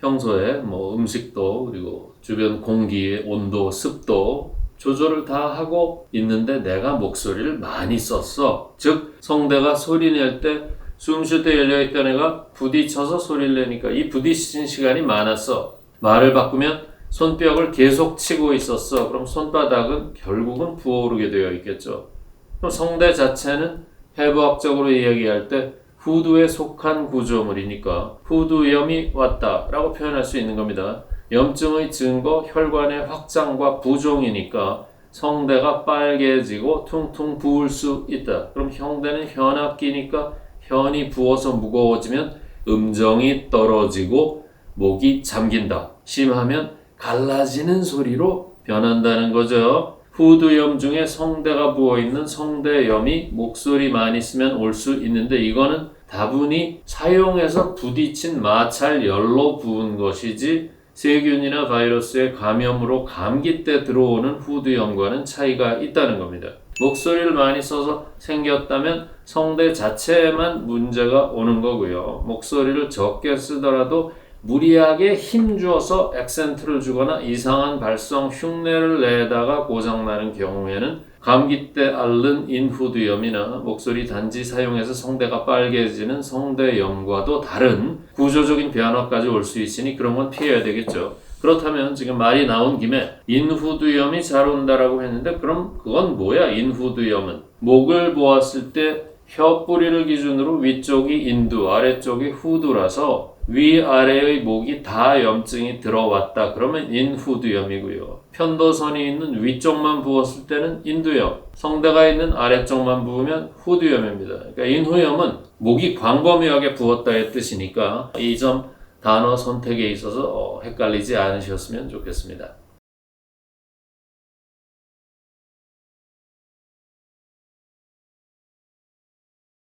평소에 뭐 음식도 그리고 주변 공기의 온도, 습도 조절을 다 하고 있는데 내가 목소리를 많이 썼어. 즉 성대가 소리 낼 때 숨 쉴 때 열려 있던 애가 부딪혀서 소리를 내니까 이 부딪힌 시간이 많았어. 말을 바꾸면 손뼉을 계속 치고 있었어. 그럼 손바닥은 결국은 부어오르게 되어 있겠죠. 그럼 성대 자체는 해부학적으로 이야기할 때 후두에 속한 구조물이니까 후두염이 왔다 라고 표현할 수 있는 겁니다. 염증의 증거 혈관의 확장과 부종이니까 성대가 빨개지고 퉁퉁 부을 수 있다. 그럼 형대는 현악기니까 현이 부어서 무거워지면 음정이 떨어지고 목이 잠긴다. 심하면 갈라지는 소리로 변한다는 거죠. 후두염 중에 성대가 부어있는 성대염이 목소리 많이 쓰면 올 수 있는데 이거는 다분히 사용해서 부딪힌 마찰 열로 부은 것이지 세균이나 바이러스의 감염으로 감기 때 들어오는 후두염과는 차이가 있다는 겁니다. 목소리를 많이 써서 생겼다면 성대 자체에만 문제가 오는 거고요. 목소리를 적게 쓰더라도 무리하게 힘주어서 액센트를 주거나 이상한 발성 흉내를 내다가 고장나는 경우에는 감기 때 앓는 인후두염이나 목소리 단지 사용해서 성대가 빨개지는 성대염과도 다른 구조적인 변화까지 올 수 있으니 그런 건 피해야 되겠죠. 그렇다면 지금 말이 나온 김에 인후두염이 잘 온다라고 했는데 그럼 그건 뭐야 인후두염은 목을 보았을 때 혀 뿌리를 기준으로 위쪽이 인두 아래쪽이 후두라서 위아래의 목이 다 염증이 들어왔다. 그러면 인후두염이고요. 편도선이 있는 위쪽만 부었을 때는 인두염 성대가 있는 아래쪽만 부으면 후두염입니다. 그러니까 인후염은 목이 광범위하게 부었다의 뜻이니까 이 점 단어 선택에 있어서 어, 헷갈리지 않으셨으면 좋겠습니다